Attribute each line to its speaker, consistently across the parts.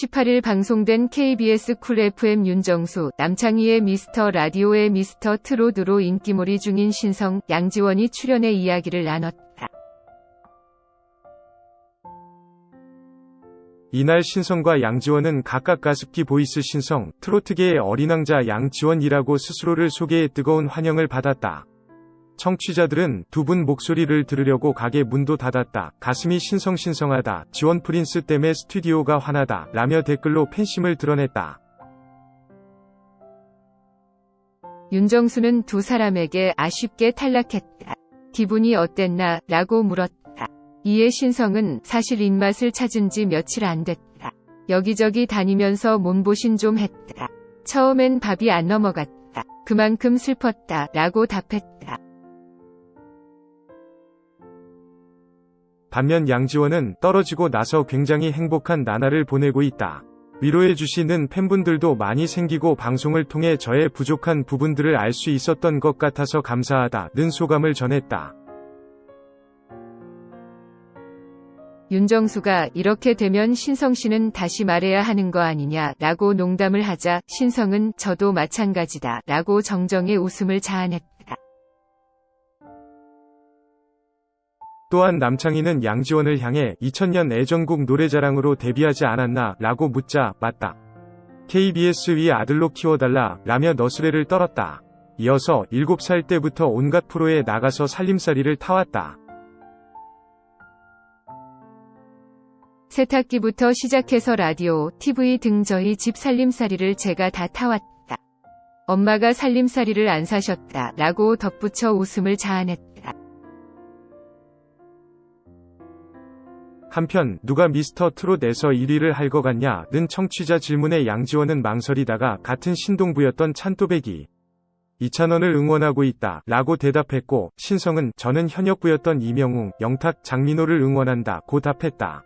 Speaker 1: 18일 방송된 KBS 쿨 FM 윤정수, 남창희의 미스터 라디오의 미스터 트롯으로 인기몰이 중인 신성, 양지원이 출연해 이야기를 나눴다.
Speaker 2: 이날 신성과 양지원은 각각 가습기 보이스 신성, 트로트계의 어린왕자 양지원이라고 스스로를 소개해 뜨거운 환영을 받았다. 청취자들은 두 분 목소리를 들으려고 가게 문도 닫았다. 가슴이 신성신성하다. 지원 프린스 때문에 스튜디오가 환하다. 라며 댓글로 팬심을 드러냈다.
Speaker 1: 윤정수는 두 사람에게 아쉽게 탈락했다. 기분이 어땠나? 라고 물었다. 이에 신성은 사실 입맛을 찾은 지 며칠 안 됐다. 여기저기 다니면서 몸보신 좀 했다. 처음엔 밥이 안 넘어갔다. 그만큼 슬펐다. 라고 답했다.
Speaker 2: 반면 양지원은 떨어지고 나서 굉장히 행복한 나날을 보내고 있다. 위로해 주시는 팬분들도 많이 생기고 방송을 통해 저의 부족한 부분들을 알 수 있었던 것 같아서 감사하다는 소감을 전했다.
Speaker 1: 윤정수가 이렇게 되면 신성 씨는 다시 말해야 하는 거 아니냐 라고 농담을 하자 신성은 저도 마찬가지다 라고 정정의 웃음을 자아냈다.
Speaker 2: 또한 남창희는 양지원을 향해 2000년 애전국 노래자랑으로 데뷔하지 않았나 라고 묻자 맞다. KBS 위 아들로 키워달라 라며 너스레를 떨었다. 이어서 7살 때부터 온갖 프로에 나가서 살림살이를 타왔다.
Speaker 1: 세탁기부터 시작해서 라디오, TV 등 저희 집 살림살이를 제가 다 타왔다. 엄마가 살림살이를 안 사셨다 라고 덧붙여 웃음을 자아냈다.
Speaker 2: 한편 누가 미스터 트롯에서 1위를 할 것 같냐는 청취자 질문에 양지원은 망설이다가 같은 신동부였던 찬또배기 이찬원을 응원하고 있다 라고 대답했고 신성은 저는 현역부였던 이명웅, 영탁, 장민호를 응원한다 고 답했다.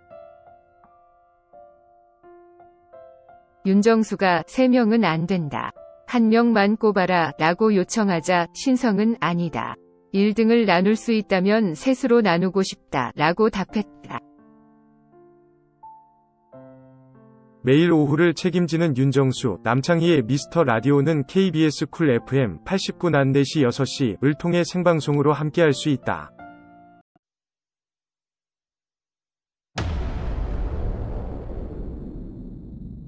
Speaker 1: 윤정수가 3명은 안 된다. 한 명만 꼽아라 라고 요청하자 신성은 아니다. 1등을 나눌 수 있다면 셋으로 나누고 싶다 라고 답했다.
Speaker 2: 매일 오후를 책임지는 윤정수, 남창희의 미스터 라디오는 KBS 쿨 FM 89 난데시 6시를 통해 생방송으로 함께할 수 있다.